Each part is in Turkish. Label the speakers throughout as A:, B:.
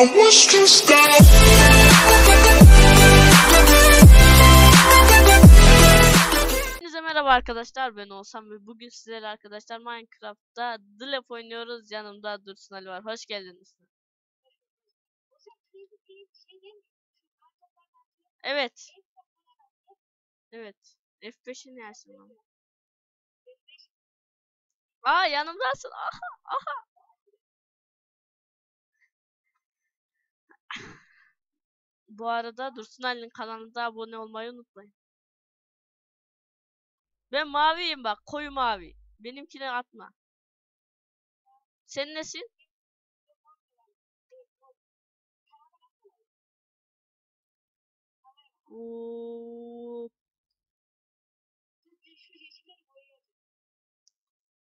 A: I stressed out.
B: Hepinize merhaba arkadaşlar ben Oğuzhan ve bugün sizlerle arkadaşlar Minecraft'ta The Lab oynuyoruz. Yanımda Dursun Ali var. Hoş geldiniz. Evet. Evet. F5'i ne yersin lan? Aa yanımdasın. Aha aha. Bu arada Dursun Ali'nin kanalına abone olmayı unutmayın. Ben maviyim bak koyu mavi. Benimkine atma. Sen nesin? Oo.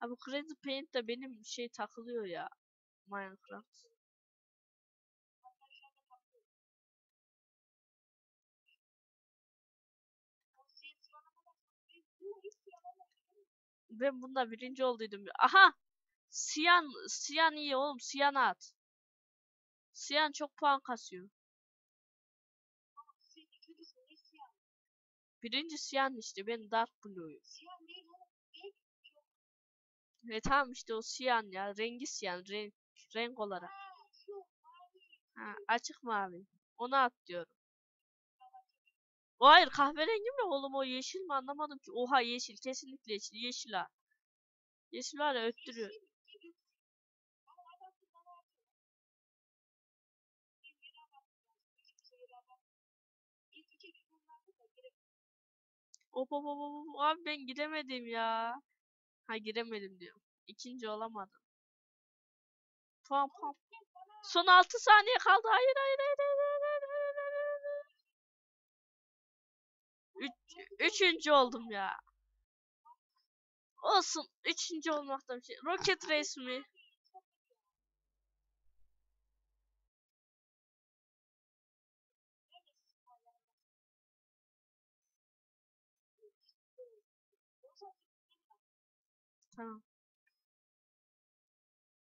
B: Abi Crazy Paint de benim şey takılıyor ya. Minecraft. Ben bunda birinci olduydum. Aha! Siyan, Siyan iyi oğlum. Siyan at. Siyan çok puan kasıyor. Birinci Siyan işte. Ben Dark Blue'yum. Ve tamam işte o Siyan ya. Rengi Siyan. Renk, renk olarak. Ha, açık mavi. Onu at diyorum. Hayır kahverengi mi oğlum o yeşil mi anlamadım ki. Oha yeşil kesinlikle yeşil. Yeşil ha. Yeşil var ya öttürüyor. Hop hop hop hop. Abi ben giremedim ya. Ha giremedim diyorum. İkinci olamadım. Puan puan. Son 6 saniye kaldı. Hayır hayır hayır hayır Üç, üçüncü oldum ya. Olsun. Üçüncü olmaktan bir şey. Rocket Race mi?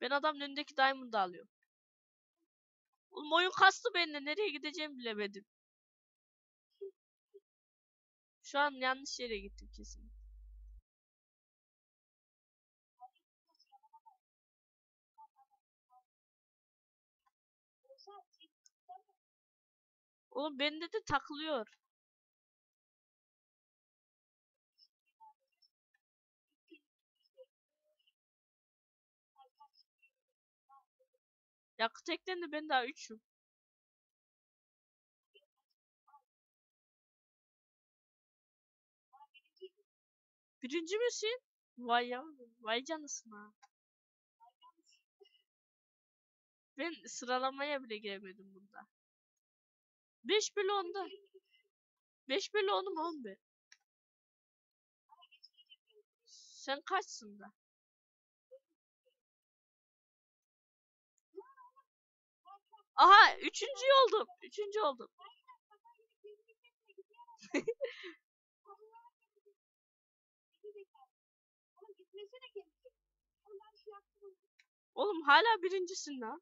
B: Ben adamın önündeki diamond'ı alıyorum. Oğlum oyun kastı benimle. Nereye gideceğimi bilemedim. Şu an yanlış yere gittim kesin. Oğlum bende de takılıyor. Yakıt eklendi ben daha 3'üm. Birinci misin? Vay ya, vay canısın ha. Ben sıralamaya bile giremedim bunda. 5 bölü 10'da. 5 bölü 10'um oğlum ben. Sen kaçsın da? Aha üçüncü oldum. Üçüncü oldum. Oğlum hala birincisin lan.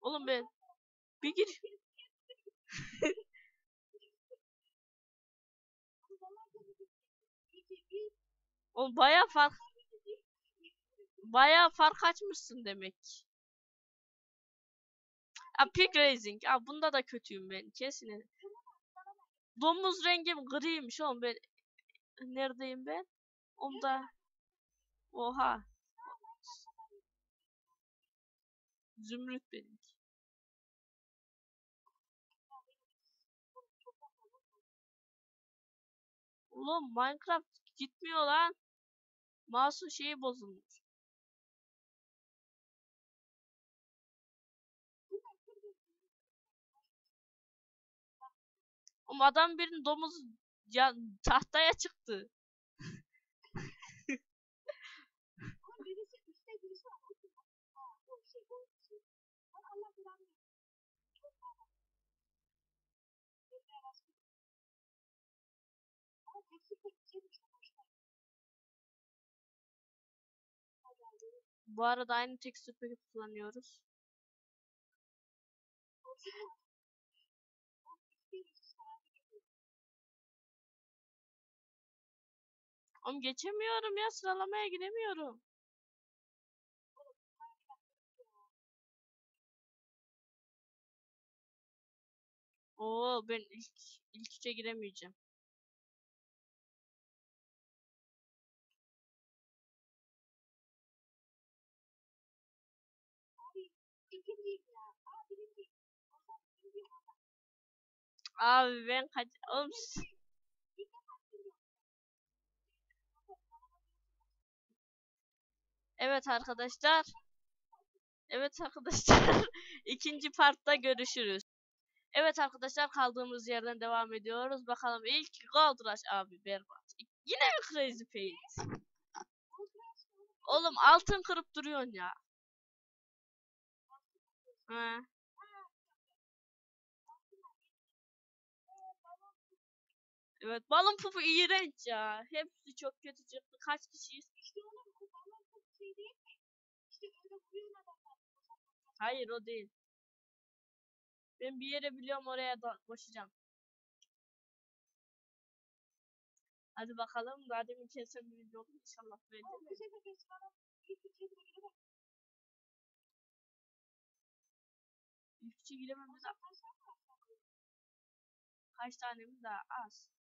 B: Oğlum ben bir gir. Oğlum baya fark baya fark açmışsın demek. A pig racing. Aa, bunda da kötüyüm ben. Kesin. Domuz rengim griymiş oğlum ben. Neredeyim ben? Onda. Oha. Zümrüt benimki. Oğlum Minecraft gitmiyor lan. Mouse'un şeyi bozulmuş. Oğlum adam birinin domuz ya tahtaya çıktı. Bu arada aynı tekstür peki kullanıyoruz. Oğlum geçemiyorum ya sıralamaya giremiyorum. Oo ben ilk ilk üçe giremeyeceğim. Abi ben kaç... Oğlum Evet arkadaşlar. Evet arkadaşlar. İkinci partta görüşürüz. Evet arkadaşlar kaldığımız yerden devam ediyoruz. Bakalım ilk Gold Rush abi berbat. Yine mi Crazy Paint? Oğlum altın kırıp duruyorsun ya. He. Evet balon pupu iğrenç ya. Hepsi çok kötü çıktı. Kaç kişiyiz? Hayır o değil. Ben bir yere biliyorum oraya da koşacağım. Hadi bakalım. Daha demin kesem bir video oldu. İnşallah böyle. İlk üçe girememiz Kaç tanemiz daha az.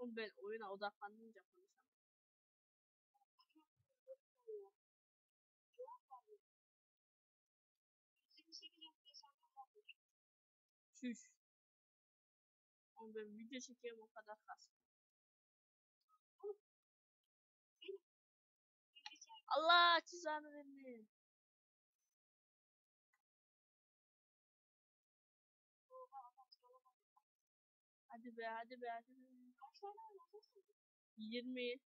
B: Oğlum ben oyuna odaklanınca konuşamam. Şuş. Oğlum ben video çekiyorum o kadar kas. Allah cezanı vermeyin. Hadi be hadi be hadi be. 20.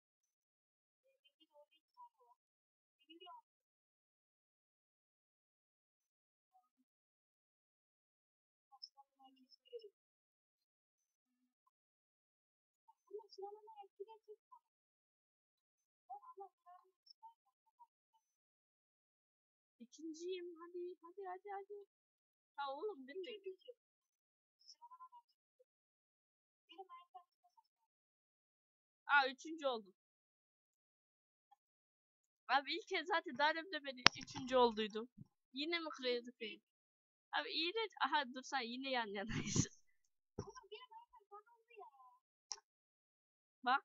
B: İkinciyim hadi hadi hadi hadi. Ha oğlum ben de Aa üçüncü oldum. Abi ilk kez zaten demin de ben üçüncü olduydum. Yine mi Crazy Paint? Abi iğrenç. Aha dur sen yine yan yanayız. Bak.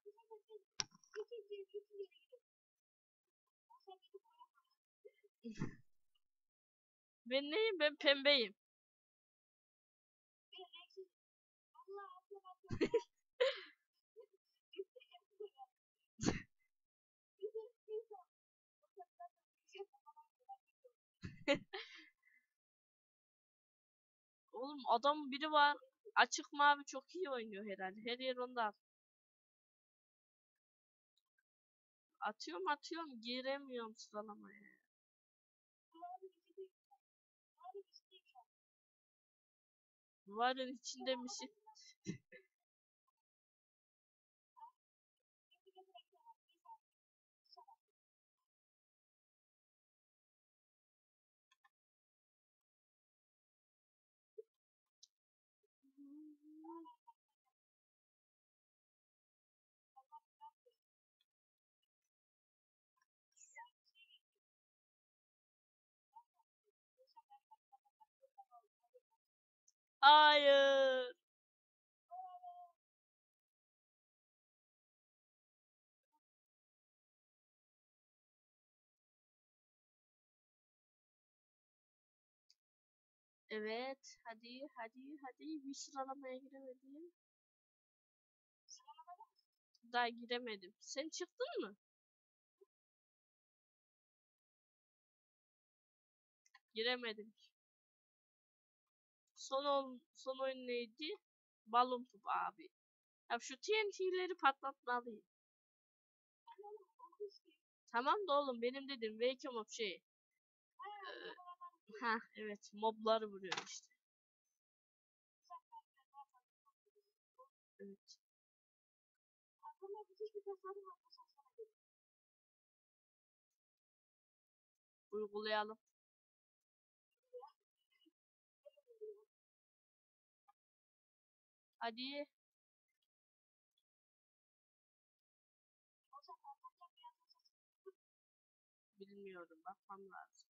B: Ben neyim? Ben pembeyim. Oğlum adam biri var. Açık mavi çok iyi oynuyor herhalde. Her yer onda. at- Atıyorum atıyorum giremiyorum sıralamaya. Duvarın içinde misin? Hayır. Evet. Hadi hadi hadi. Bir sıralamaya giremedim. Daha giremedim. Sen çıktın mı? Giremedim. Son son oyun neydi? Balon top abi. Ya şu TNT'leri patlatmalıyım. Tamam da oğlum benim dedim Wake mob şey. Ha evet mobları vuruyor işte. Evet. Uygulayalım. Hadi. Bilmiyorum bakmam lazım.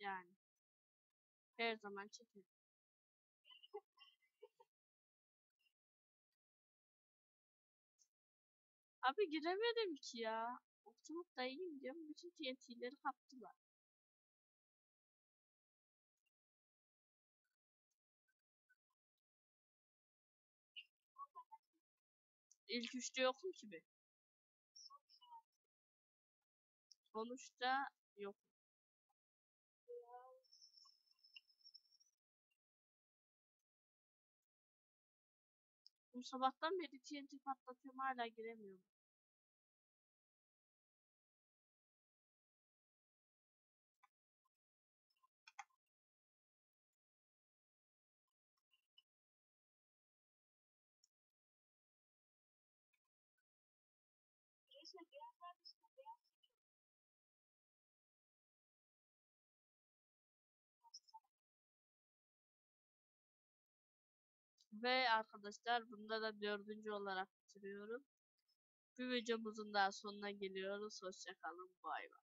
B: Yani. Her zaman çekelim. Abi giremedim ki ya. Optimum dayayım diyorum. Bütün TNT'leri kaptılar. İlk üçte yokum ki ben. Sonuçta yok. Bu sabahtan beri TNT patlatıyorum hala giremiyorum. Ve arkadaşlar bunda da dördüncü olarak bitiriyorum. Bir videomuzun daha sonuna geliyoruz. Hoşçakalın. Bay bay.